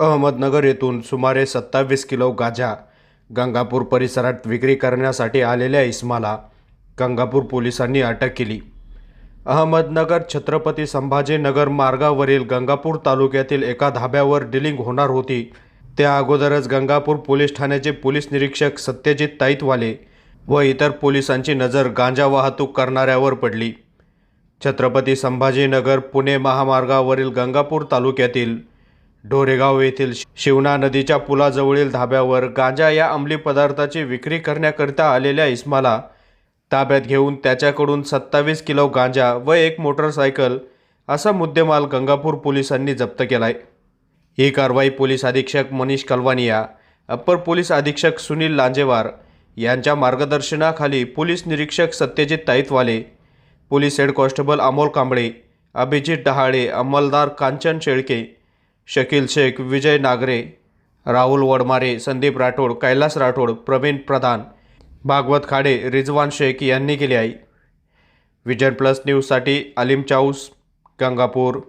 अहमदनगर येथून सुमारे सत्तावीस किलो गांजा गंगापूर परिसरात विक्री करण्यासाठी आलेल्या इस्माला गंगापूर पोलिसांनी अटक केली. अहमदनगर छत्रपती संभाजीनगर मार्गावरील गंगापूर तालुक्यातील एका धाब्यावर डिलिंग होणार होती. त्या अगोदरच गंगापूर पोलीस ठाण्याचे पोलीस निरीक्षक सत्यजित ताईतवाले व इतर पोलिसांची नजर गांजा वाहतूक करणाऱ्यावर पडली. छत्रपती संभाजीनगर पुणे महामार्गावरील गंगापूर तालुक्यातील ढोरेगाव येथील शिवना नदीच्या पुलाजवळील धाब्यावर गांजा या अंमली पदार्थाची विक्री करण्याकरिता आलेल्या इस्माला ताब्यात घेऊन त्याच्याकडून सत्तावीस किलो गांजा व एक मोटरसायकल असा मुद्देमाल गंगापूर पोलिसांनी जप्त केलाय. ही कारवाई पोलीस अधीक्षक मनीष कलवानिया अप्पर पोलीस अधीक्षक सुनील लांजेवार यांच्या मार्गदर्शनाखाली पोलीस निरीक्षक Satyajit Taitwale police head constable Amol Kamble Abhijit Dahale अंमलदार Kanchan Shelke Shakeel Shaikh Vijay Nagare Rahul Wadmare Sandeep Rathod Kailas Rathod Pravin Pradhan Bhagwat Khade Rizwan Shaikh यांनी केली आहे विजन प्लस न्यूजसाठी अलीम चाऊस गंगापूर.